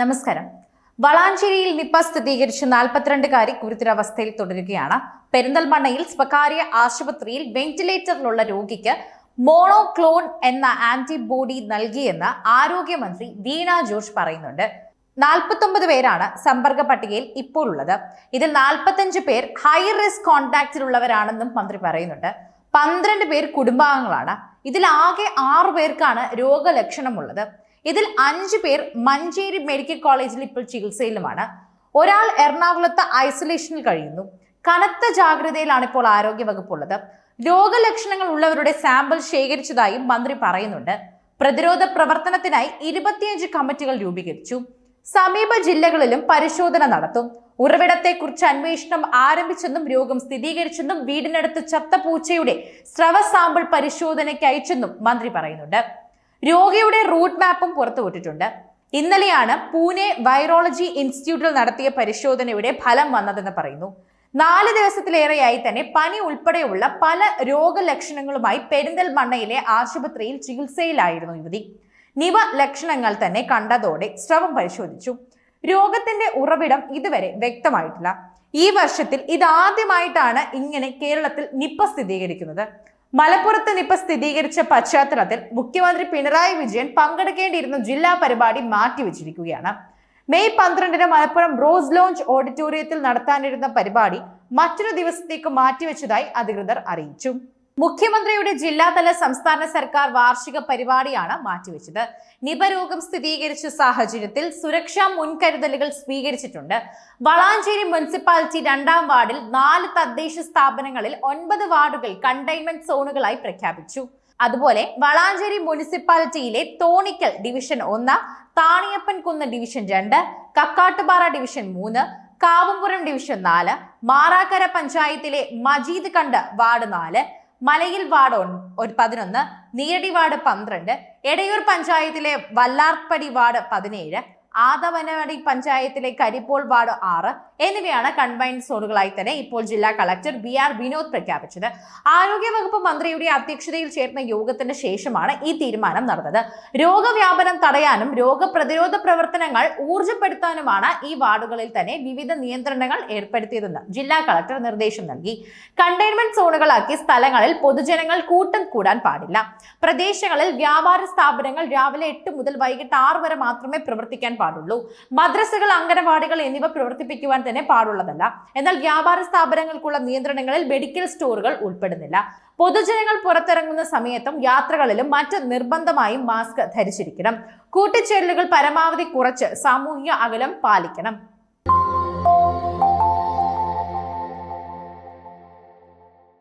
നമസ്കാരം. വളാഞ്ചേരിയിൽ നിപ്പ സ്ഥിരീകരിച്ച നാൽപ്പത്തിരണ്ടുകാരി ഗുരുതരാവസ്ഥയിൽ തുടരുകയാണ്. പെരിന്തൽമണ്ണയിൽ സ്വകാര്യ ആശുപത്രിയിൽ വെന്റിലേറ്ററിലുള്ള രോഗിക്ക് മോണോക്ലോൺ എന്ന ആന്റിബോഡി നൽകിയെന്ന് ആരോഗ്യമന്ത്രി വീണ ജോർജ് പറയുന്നുണ്ട്. നാൽപ്പത്തൊമ്പത് പേരാണ് സമ്പർക്ക പട്ടികയിൽ ഇപ്പോൾ ഉള്ളത് ഇതിൽ നാൽപ്പത്തഞ്ച് പേർ ഹൈ റിസ്ക് കോൺടാക്റ്റിലുള്ളവരാണെന്നും മന്ത്രി പറയുന്നുണ്ട്. പന്ത്രണ്ട് പേർ കുടുംബാംഗങ്ങളാണ്. ഇതിൽ ആകെ ആറു പേർക്കാണ് രോഗലക്ഷണമുള്ളത്. ഇതിൽ അഞ്ചു പേർ മഞ്ചേരി മെഡിക്കൽ കോളേജിൽ ഇപ്പോൾ ചികിത്സയിലുമാണ്. ഒരാൾ എറണാകുളത്ത് ഐസൊലേഷനിൽ കഴിയുന്നു. കനത്ത ജാഗ്രതയിലാണ് ഇപ്പോൾ ആരോഗ്യവകുപ്പ് ഉള്ളത് രോഗലക്ഷണങ്ങൾ ഉള്ളവരുടെ സാമ്പിൾ ശേഖരിച്ചതായും മന്ത്രി പറയുന്നുണ്ട്. പ്രതിരോധ പ്രവർത്തനത്തിനായി ഇരുപത്തിയഞ്ച് കമ്മിറ്റികൾ രൂപീകരിച്ചു. സമീപ ജില്ലകളിലും പരിശോധന നടത്തും. ഉറവിടത്തെക്കുറിച്ച് അന്വേഷണം ആരംഭിച്ചെന്നും രോഗം സ്ഥിരീകരിച്ചെന്നും വീടിനടുത്ത് ചത്ത പൂച്ചയുടെ സ്രവ സാമ്പിൾ പരിശോധനയ്ക്ക് അയച്ചെന്നും മന്ത്രി പറയുന്നുണ്ട്. രോഗിയുടെ റൂട്ട് മാപ്പും പുറത്തുവിട്ടിട്ടുണ്ട് ഇന്നലെയാണ് പൂനെ വൈറോളജി ഇൻസ്റ്റിറ്റ്യൂട്ടിൽ നടത്തിയ പരിശോധനയുടെ ഫലം വന്നതെന്ന് പറയുന്നു. നാല് ദിവസത്തിലേറെയായി തന്നെ പനി ഉൾപ്പെടെയുള്ള പല രോഗലക്ഷണങ്ങളുമായി പെരിന്തൽമണ്ണയിലെ ആശുപത്രിയിൽ ചികിത്സയിലായിരുന്നു യുവതി. നിവ ലക്ഷണങ്ങൾ തന്നെ കണ്ടതോടെ സ്രവം പരിശോധിച്ചു. രോഗത്തിന്റെ ഉറവിടം ഇതുവരെ വ്യക്തമായിട്ടില്ല. ഈ വർഷത്തിൽ ഇതാദ്യമായിട്ടാണ് ഇങ്ങനെ കേരളത്തിൽ നിപ്പ സ്ഥിരീകരിക്കുന്നത്. മലപ്പുറത്ത് നിപ്പ സ്ഥിരീകരിച്ച പശ്ചാത്തലത്തിൽ മുഖ്യമന്ത്രി പിണറായി വിജയൻ പങ്കെടുക്കേണ്ടിയിരുന്ന ജില്ലാ പരിപാടി മാറ്റിവെച്ചിരിക്കുകയാണ്. മെയ് പന്ത്രണ്ടിന് മലപ്പുറം റോസ് ലോഞ്ച് ഓഡിറ്റോറിയത്തിൽ നടത്താനിരുന്ന പരിപാടി മറ്റൊരു ദിവസത്തേക്ക് മാറ്റിവെച്ചതായി അധികൃതർ അറിയിച്ചു. മുഖ്യമന്ത്രിയുടെ ജില്ലാതല സംസ്ഥാന സർക്കാർ വാർഷിക പരിപാടിയാണ് മാറ്റിവെച്ചത്. നിപ രോഗം സ്ഥിരീകരിച്ച സാഹചര്യത്തിൽ സുരക്ഷാ മുൻകരുതലുകൾ സ്വീകരിച്ചിട്ടുണ്ട്. വളാഞ്ചേരി മുനിസിപ്പാലിറ്റി രണ്ടാം വാർഡിൽ നാല് തദ്ദേശ സ്ഥാപനങ്ങളിൽ ഒൻപത് വാർഡുകൾ കണ്ടെയ്ൻമെന്റ് സോണുകളായി പ്രഖ്യാപിച്ചു. അതുപോലെ വളാഞ്ചേരി മുനിസിപ്പാലിറ്റിയിലെ തോണിക്കൽ ഡിവിഷൻ ഒന്ന് താണിയപ്പൻ കുന്ന് ഡിവിഷൻ രണ്ട് കക്കാട്ടുപാറ ഡിവിഷൻ മൂന്ന് കാവുംപുരം ഡിവിഷൻ നാല് മാറാക്കര പഞ്ചായത്തിലെ മജീദ് കണ്ട് വാർഡ് നാല് മലയിൽ വാർഡ് ഒരു പതിനൊന്ന് നീരടി വാർഡ് പന്ത്രണ്ട് എടയൂർ പഞ്ചായത്തിലെ വല്ലാർപ്പടി വാർഡ് പതിനേഴ് ആദവനവടി പഞ്ചായത്തിലെ കരിപ്പോൾ വാർഡ് ആറ് എന്നിവയാണ് കൺബൈൻഡ് സോണുകളായി തന്നെ ഇപ്പോൾ ജില്ലാ കളക്ടർ ബി ആർ വിനോദ് പ്രഖ്യാപിച്ചത്. ആരോഗ്യവകുപ്പ് മന്ത്രിയുടെ അധ്യക്ഷതയിൽ ചേർന്ന യോഗത്തിന് ശേഷമാണ് ഈ തീരുമാനം നടന്നത്. രോഗവ്യാപനം തടയാനും രോഗപ്രതിരോധ പ്രവർത്തനങ്ങൾ ഊർജപ്പെടുത്താനുമാണ് ഈ വാർഡുകളിൽ തന്നെ വിവിധ നിയന്ത്രണങ്ങൾ ഏർപ്പെടുത്തിയതെന്ന് ജില്ലാ കളക്ടർ നിർദ്ദേശം നൽകി. കണ്ടെയ്ൻമെന്റ് സോണുകളാക്കി സ്ഥലങ്ങളിൽ പൊതുജനങ്ങൾ കൂട്ടം കൂടാൻ പാടില്ല. പ്രദേശങ്ങളിൽ വ്യാപാര സ്ഥാപനങ്ങൾ രാവിലെ എട്ട് മുതൽ വൈകിട്ട് ആറ് വരെ മാത്രമേ പ്രവർത്തിക്കാൻ പാടുള്ളൂ. മദ്രസകൾ അംഗനവാടികൾ എന്നിവ പ്രവർത്തിപ്പിക്കുവാൻ തന്നെ പാടുള്ളതല്ല. എന്നാൽ വ്യാപാര സ്ഥാപനങ്ങൾക്കുള്ള നിയന്ത്രണങ്ങളിൽ മെഡിക്കൽ സ്റ്റോറുകൾ ഉൾപ്പെടുന്നില്ല. പൊതുജനങ്ങൾ പുറത്തിറങ്ങുന്ന സമയത്തും യാത്രകളിലും മറ്റ് നിർബന്ധമായും മാസ്ക് ധരിച്ചിരിക്കണം. കൂട്ടിച്ചേരലുകൾ പരമാവധി കുറച്ച് സാമൂഹിക അകലം പാലിക്കണം.